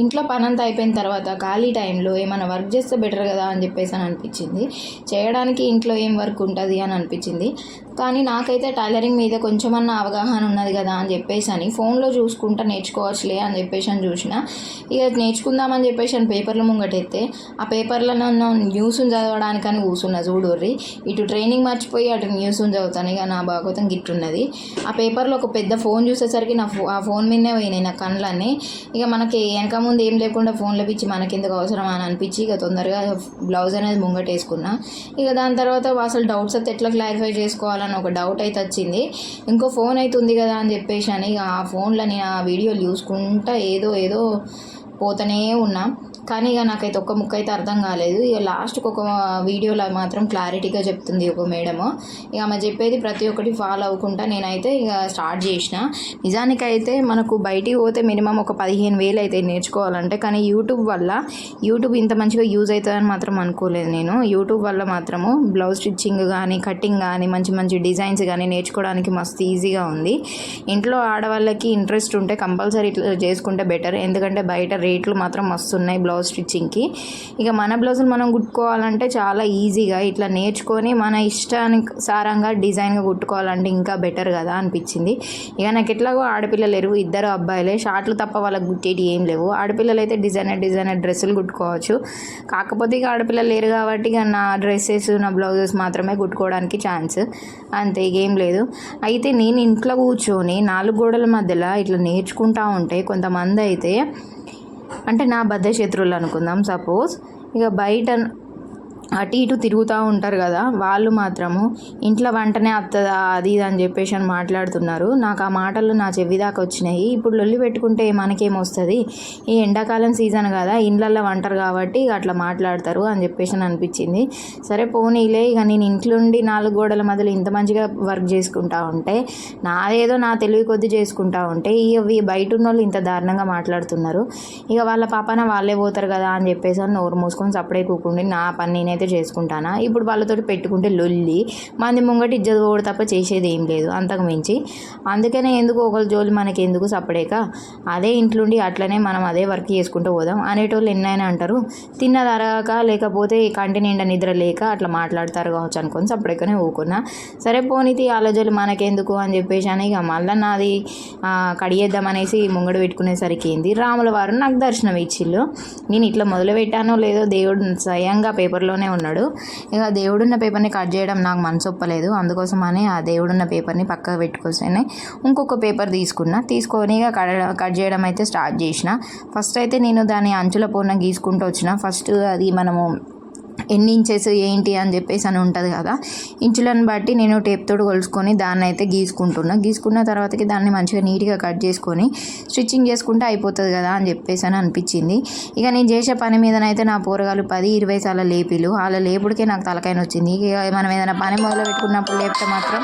ఇంట్లో పనంతా అయిపోయిన తర్వాత ఖాళీ టైంలో ఏమైనా వర్క్ చేస్తే బెటర్ కదా అని చెప్పేసి అని అనిపించింది. చేయడానికి ఇంట్లో ఏం వర్క్ ఉంటుంది అని అనిపించింది. కానీ నాకైతే టైలరింగ్ మీద కొంచెమన్నా అవగాహన ఉన్నది కదా అని చెప్పేసి అని ఫోన్లో చూసుకుంటా నేర్చుకోవచ్చులే అని చెప్పేసి అని చూసిన. ఇక నేర్చుకుందామని చెప్పేసి అని పేపర్లు ముంగటెత్తే ఆ పేపర్లో నన్ను న్యూస్ని చదవడానికని కూర్చున్నా చూడుర్రి. ఇటు ట్రైనింగ్ మర్చిపోయి అటు న్యూస్ చదువుతాను. ఇక నా భాగవతం గిట్టున్నది ఆ పేపర్లో ఒక పెద్ద ఫోన్ చూసేసరికి నా ఫో ఆ ఫోన్ మీదనే పోయినాయి నా కళ్ళన్నీ. ఇక మనకి వెనక ముందు ఏం లేకుండా ఫోన్లో పిచ్చి మనకెందుకు అవసరం అని అనిపించి ఇక తొందరగా బ్లౌజ్ అనేది ముంగటేసుకున్నా. ఇక దాని తర్వాత అసలు డౌట్స్ అయితే ఎట్లా క్లారిఫై చేసుకోవాలని ఒక డౌట్ అయితే వచ్చింది. ఇంకో ఫోన్ అయితే ఉంది కదా అని చెప్పేసి అని ఇక ఆ ఫోన్లో నేను ఆ వీడియోలు చూసుకుంటా ఏదో ఏదో పోతూనే ఉన్నా. కానీ ఇక నాకైతే ఒక్క ముక్క అయితే అర్థం కాలేదు. ఇక లాస్ట్కి ఒక వీడియోలో మాత్రం క్లారిటీగా చెప్తుంది ఒక మేడము. ఇక ఆమె చెప్పేది ప్రతి ఒక్కటి ఫాలో అవ్వకుండా నేనైతే ఇక స్టార్ట్ చేసిన. నిజానికైతే మనకు బయటికి పోతే మినిమం ఒక పదిహేను వేలు అయితే నేర్చుకోవాలంటే కానీ యూట్యూబ్ వల్ల యూట్యూబ్ ఇంత మంచిగా యూజ్ అవుతుందని మాత్రం అనుకోలేదు నేను. యూట్యూబ్ వల్ల మాత్రము బ్లౌజ్ స్టిచ్చింగ్ కానీ కటింగ్ కానీ మంచి మంచి డిజైన్స్ కానీ నేర్చుకోవడానికి మస్తు ఈజీగా ఉంది. ఇంట్లో ఆడవాళ్ళకి ఇంట్రెస్ట్ ఉంటే కంపల్సరీ ఇట్లా చేసుకుంటే బెటర్. ఎందుకంటే బయట రేట్లు మాత్రం మస్తు ఉన్నాయి బ్లౌజ్ స్టిచ్చింగ్కి ఇక మన బ్లౌజులు మనం కుట్టుకోవాలంటే చాలా ఈజీగా ఇట్లా నేర్చుకొని మన ఇష్టానుసారంగా డిజైన్గా కుట్టుకోవాలంటే ఇంకా బెటర్ కదా అనిపించింది. ఇక నాకు ఎట్లాగో ఆడపిల్లలు లేరు ఇద్దరు అబ్బాయిలే. షార్ట్లు తప్ప వాళ్ళకి కుట్టేటి ఏం లేవు. ఆడపిల్లలు అయితే డిజైనర్ డిజైనర్ డ్రెస్సులు కుట్టుకోవచ్చు. కాకపోతే ఇక ఆడపిల్లలు లేరు కాబట్టి ఇక నా డ్రెస్సెస్ నా బ్లౌజెస్ మాత్రమే కుట్టుకోవడానికి ఛాన్స్ అంతే ఏం లేదు. అయితే నేను ఇంట్లో కూర్చొని నాలుగు గోడల మధ్యలో ఇట్లా నేర్చుకుంటా ఉంటే కొంతమంది అయితే అంటే నా బద్ధ శత్రువులు అనుకుందాం సపోజ్ ఇక బయట అటు ఇటు తిరుగుతూ ఉంటారు కదా వాళ్ళు మాత్రము ఇంట్లో వంటనే వస్తుందా అది ఇది అని చెప్పేసి అని మాట్లాడుతున్నారు. నాకు ఆ మాటలు నా చెవి దాకా వచ్చినాయి. ఇప్పుడు లొల్లి పెట్టుకుంటే మనకేమొస్తుంది ఈ ఎండాకాలం సీజన్ కదా ఇండ్లల్లో వంటరు కాబట్టి ఇక అట్లా మాట్లాడతారు అని చెప్పేసి అని అనిపించింది. సరే పోనీలే ఇక నేను ఇంట్లోండి నాలుగు గోడల మధ్యలో ఇంత మంచిగా వర్క్ చేసుకుంటా ఉంటే నాదేదో నా తెలివి కొద్ది చేసుకుంటా ఉంటే ఇవి బయట ఉన్న వాళ్ళు ఇంత దారుణంగా మాట్లాడుతున్నారు. ఇక వాళ్ళ పాపన వాళ్ళే పోతారు కదా అని చెప్పేసి అని నోరు మూసుకొని సప్పుడే కూకుండి నా పని అయితే చేసుకుంటానా? ఇప్పుడు వాళ్ళతోటి పెట్టుకుంటే లొల్లి మంది ముంగటి ఇజ్జత్ పోడు తప్ప చేసేది ఏం లేదు అంతకు మించి. అందుకనే ఎందుకు ఒకరి జోలి మనకి ఎందుకు సపడేక? అదే ఇంట్లోండి అట్లనే మనం అదే వర్క్ చేసుకుంటూ పోదాం. అనేటోళ్ళు ఎన్నైనా అంటారు తిన్న అరగక లేకపోతే కంటి నిండా నిద్ర లేక అట్లా మాట్లాడతారు కావచ్చు అనుకొని సపడేకనే ఊకున్నా సరే పోనీతి ఆలోచనలు మనకెందుకు అని చెప్పేసి అని ఇక మళ్ళీ నాది కడిగేద్దామనేసి ముంగడు పెట్టుకునేసరికి ఏంది? రాముల వారు నాకు దర్శనం ఇచ్చిళ్ళు. నేను ఇట్లా మొదలు పెట్టానో లేదో దేవుడు స్వయంగా పేపర్లోనే ఉన్నాడు. ఇక దేవుడున్న పేపర్ని కట్ చేయడం నాకు మనసు ఒప్పలేదు అందుకోసమని ఆ దేవుడున్న పేపర్ని పక్కకు పెట్టుకొస్తేనే ఇంకొక పేపర్ తీసుకున్నా. తీసుకొని ఇక కట్ కట్ చేయడం అయితే స్టార్ట్ చేసిన. ఫస్ట్ అయితే నేను దాని అంచుల పూర్ణ గీసుకుంటూ వచ్చిన. ఫస్ట్ అది మనము ఎన్ని ఇంచెస్ ఏంటి అని చెప్పేసి అని ఉంటుంది కదా. ఇంచులను బట్టి నేను టేప్ కొలుసుకొని దాన్ని అయితే గీసుకుంటున్నా. గీసుకున్న తర్వాతకి దాన్ని మంచిగా నీట్గా కట్ చేసుకొని స్టిచ్చింగ్ చేసుకుంటే అయిపోతుంది కదా అని చెప్పేసి అని అనిపించింది. ఇక నేను చేసే పని మీదనైతే నా పోరగాలు పది ఇరవై సార్లు లేపిలు. వాళ్ళ లేపుడికే నాకు తలకాయన వచ్చింది ఇక మనం ఏదైనా పని మొదలు పెట్టుకున్నప్పుడు లేపితే మాత్రం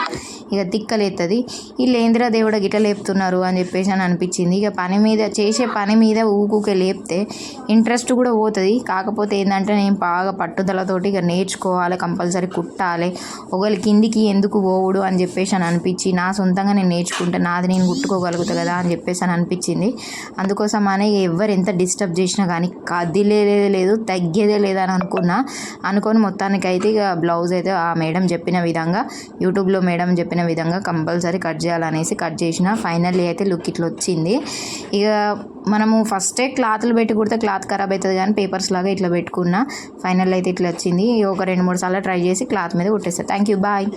ఇక తిక్కలేస్తుంది వీళ్ళు ఏంద్రా దేవుడ గిట్ట లేపుతున్నారు అని చెప్పేసి అని అనిపించింది. ఇక పని మీద చేసే పని మీద ఊకుకే లేపితే ఇంట్రెస్ట్ కూడా పోతుంది. కాకపోతే ఏంటంటే నేను బాగా పట్టుదలతోటి ఇక నేర్చుకోవాలి కంపల్సరీ కుట్టాలి. ఒకరి కిందికి ఎందుకు పోవుడు అని చెప్పేసి అని అనిపించి నా సొంతంగా నేను నేర్చుకుంటే నాది నేను కుట్టుకోగలుగుతా కదా అని చెప్పేసి అని అనిపించింది. అందుకోసం అని ఎవరు ఎంత డిస్టర్బ్ చేసినా కానీ కదిలేదే లేదు తగ్గేదే లేదని అనుకున్నా. అనుకొని మొత్తానికి అయితే ఇక బ్లౌజ్ అయితే ఆ మేడం చెప్పిన విధంగా యూట్యూబ్లో మేడం చెప్పిన విధంగా కంపల్సరీ కట్ చేయాలనేసి కట్ చేసిన. ఫైనల్లీ అయితే లుక్ ఇట్లా వచ్చింది. ఇక మనము ఫస్టే క్లాత్లు పెట్టి కుడితే క్లాత్ ఖరాబ్ అవుతుంది కానీ పేపర్స్ లాగా ఇట్లా పెట్టుకున్నా. ఫైనల్ అయితే ఇట్లా వచ్చింది. ఒక రెండు మూడు సార్లు ట్రై చేసి క్లాత్ మీద కుట్టేస్తాను థ్యాంక్ యూ బాయ్